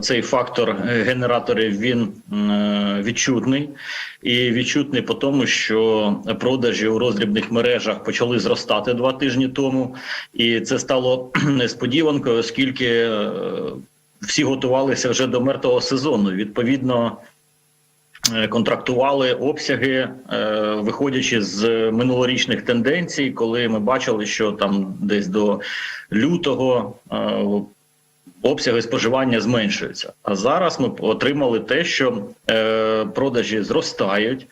Цей фактор е, генераторів він е, відчутний і відчутний по тому, що продажі у роздрібних мережах почали зростати два тижні тому, і це стало несподіванкою, оскільки е, всі готувалися вже до мертвого сезону. Відповідно, контрактували обсяги, виходячи з минулорічних тенденцій, коли ми бачили, що там десь до лютого. Обсяги споживання зменшуються. А зараз ми отримали те, що е, продажі зростають,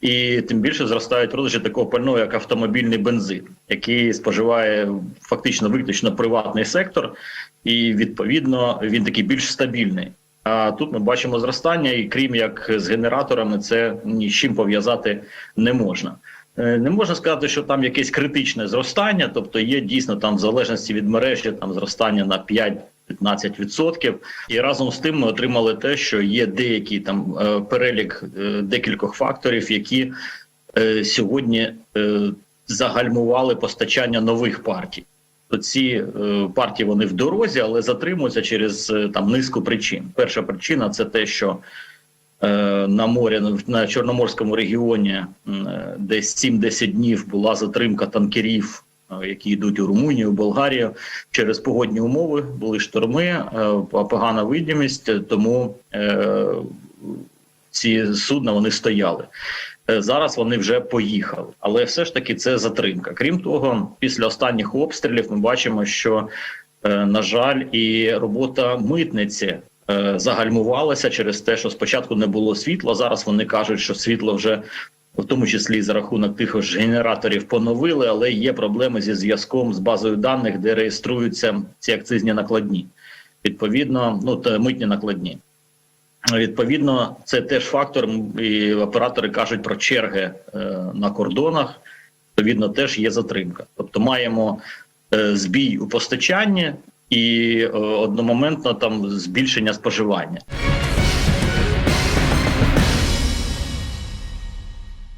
і тим більше зростають продажі такого пального, як автомобільний бензин, який споживає фактично виключно приватний сектор, і відповідно він такий більш стабільний. А тут ми бачимо зростання, і крім як з генераторами, це ні з чим пов'язати не можна. Е, Не можна сказати, що там якесь критичне зростання, тобто є дійсно там в залежності від мережі там зростання на 5-15%. І разом з тим ми отримали те, що є деякий там е, перелік е, декількох факторів, які е, сьогодні загальмували постачання нових партій. То ці партії вони в дорозі, але затримуються через там низку причин. Перша причина це те, що на морі на Чорноморському регіоні десь 7-10 днів була затримка танкерів, які йдуть у Румунію, Болгарію через погодні умови. Були шторми, е, погана видимість, е, тому е, ці судна вони стояли. Е, Зараз вони вже поїхали, але все ж таки це затримка. Крім того, після останніх обстрілів ми бачимо, що е, на жаль, і робота митниці е, загальмувалася через те, що спочатку не було світла. Зараз вони кажуть, що світло вже в тому числі за рахунок тих ж генераторів поновили, але є проблеми зі зв'язком з базою даних, де реєструються ці акцизні накладні. Відповідно, ну та митні накладні. Відповідно, це теж фактор, і оператори кажуть про черги е, на кордонах. Відповідно, теж є затримка. Тобто маємо е, збій у постачанні і е, одномоментно там збільшення споживання.